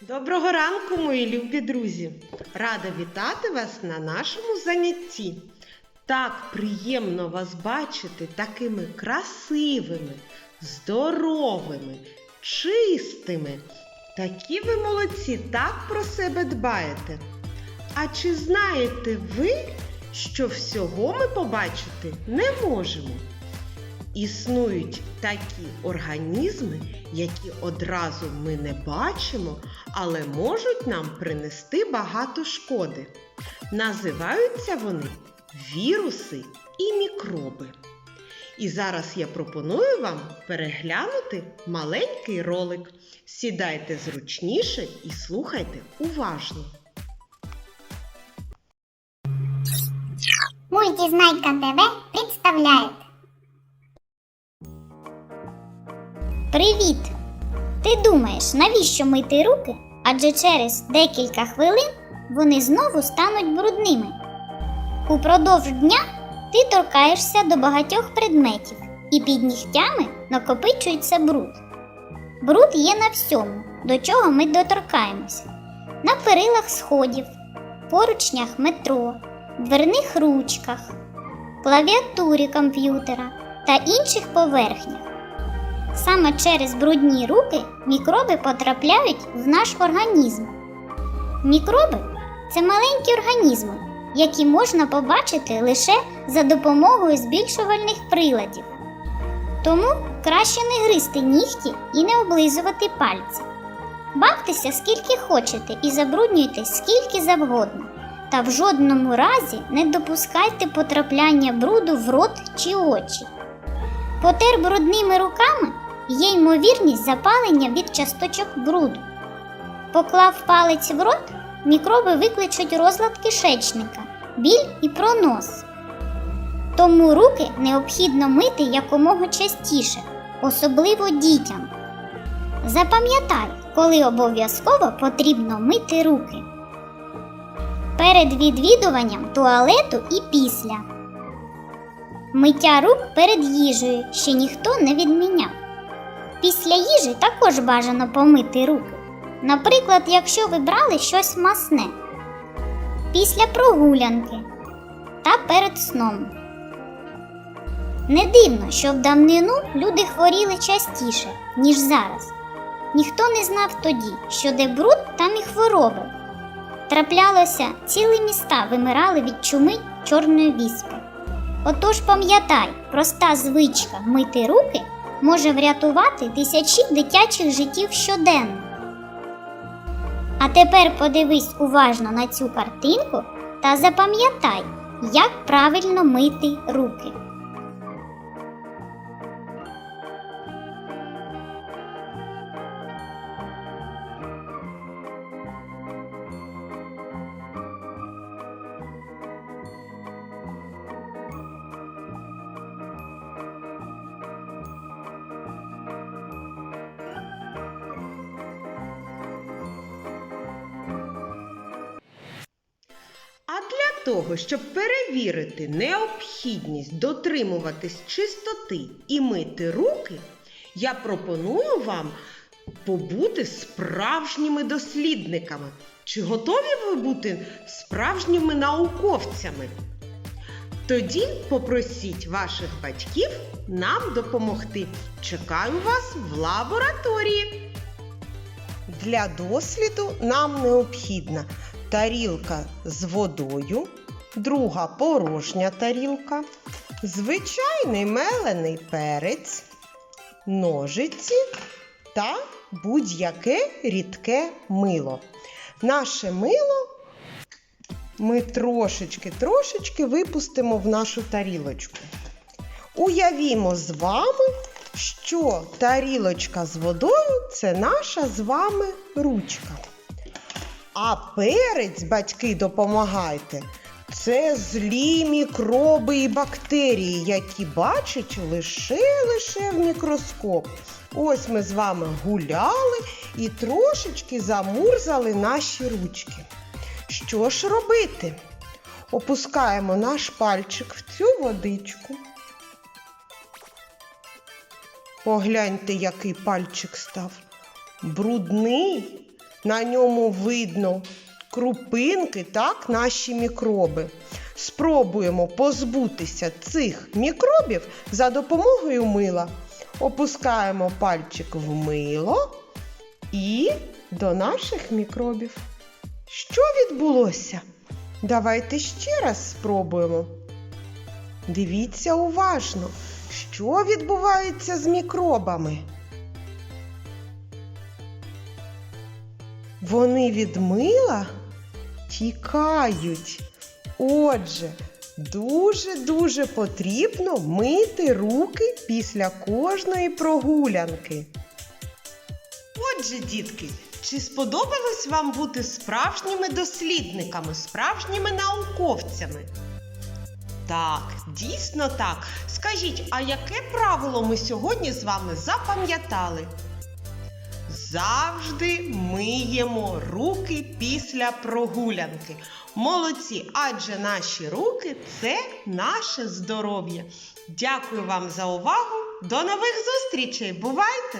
Доброго ранку, мої любі друзі! Рада вітати вас на нашому занятті. Так приємно вас бачити такими красивими, здоровими, чистими. Такі ви молодці, так про себе дбаєте. А чи знаєте ви, що всього ми побачити не можемо? Існують такі організми, які одразу ми не бачимо, але можуть нам принести багато шкоди. Називаються вони віруси і мікроби. І зараз я пропоную вам переглянути маленький ролик. Сідайте зручніше і слухайте уважно. Мультизнайка ТВ представляет. Привіт! Ти думаєш, навіщо мити руки? Адже через декілька хвилин вони знову стануть брудними. Упродовж дня ти торкаєшся до багатьох предметів, і під нігтями накопичується бруд. Бруд є на всьому, до чого ми доторкаємося: на перилах сходів, поручнях метро, дверних ручках, клавіатурі комп'ютера та інших поверхнях. Саме через брудні руки мікроби потрапляють в наш організм. Мікроби це маленькі організми, які можна побачити лише за допомогою збільшувальних приладів. Тому краще не гризти нігті і не облизувати пальці. Бавтеся скільки хочете і забруднюйте скільки завгодно. Та в жодному разі не допускайте потрапляння бруду в рот чи очі. Потер брудними руками є ймовірність запалення від часточок бруду. Поклав палець в рот, мікроби викличуть розлад кишечника, біль і пронос. Тому руки необхідно мити якомога частіше, особливо дітям. Запам'ятай, коли обов'язково потрібно мити руки. Перед відвідуванням туалету і після. Миття рук перед їжею ще ніхто не відміняв. Після їжі також бажано помити руки. Наприклад, якщо ви брали щось масне, після прогулянки та перед сном. Не дивно, що в давнину люди хворіли частіше, ніж зараз. Ніхто не знав тоді, що де бруд, там і хвороби. Траплялося, цілі міста вимирали від чуми чорної віспи. Отож пам'ятай, проста звичка мити руки може врятувати тисячі дитячих життів щоденно. А тепер подивись уважно на цю картинку та запам'ятай, як правильно мити руки. Того, щоб перевірити необхідність дотримуватись чистоти і мити руки, я пропоную вам побути справжніми дослідниками. Чи готові ви бути справжніми науковцями? Тоді попросіть ваших батьків нам допомогти. Чекаю вас в лабораторії. Для досліду нам необхідна тарілка з водою, друга порожня тарілка, звичайний мелений перець, ножиці та будь-яке рідке мило. Наше мило ми трошечки-трошечки випустимо в нашу тарілочку. Уявімо з вами, що тарілочка з водою це наша з вами ручка. А перець, батьки, допомагайте. Це злі мікроби і бактерії, які бачать лише лише в мікроскоп. Ось ми з вами гуляли і трошечки замурзали наші ручки. Що ж робити? Опускаємо наш пальчик в цю водичку. Погляньте, який пальчик став. Брудний, На ньому видно крупинки, так, наші мікроби. Спробуємо позбутися цих мікробів за допомогою мила. Опускаємо пальчик в мило і до наших мікробів. Що відбулося? Давайте ще раз спробуємо. Дивіться уважно, що відбувається з мікробами. Вони від мила тікають. Отже, дуже-дуже потрібно мити руки після кожної прогулянки. Отже, дітки, чи сподобалось вам бути справжніми дослідниками, справжніми науковцями? Так, дійсно так. Скажіть, а яке правило ми сьогодні з вами запам'ятали? Завжди миємо руки після прогулянки. Молодці, адже наші руки це наше здоров'я. Дякую вам за увагу. До нових зустрічей. Бувайте!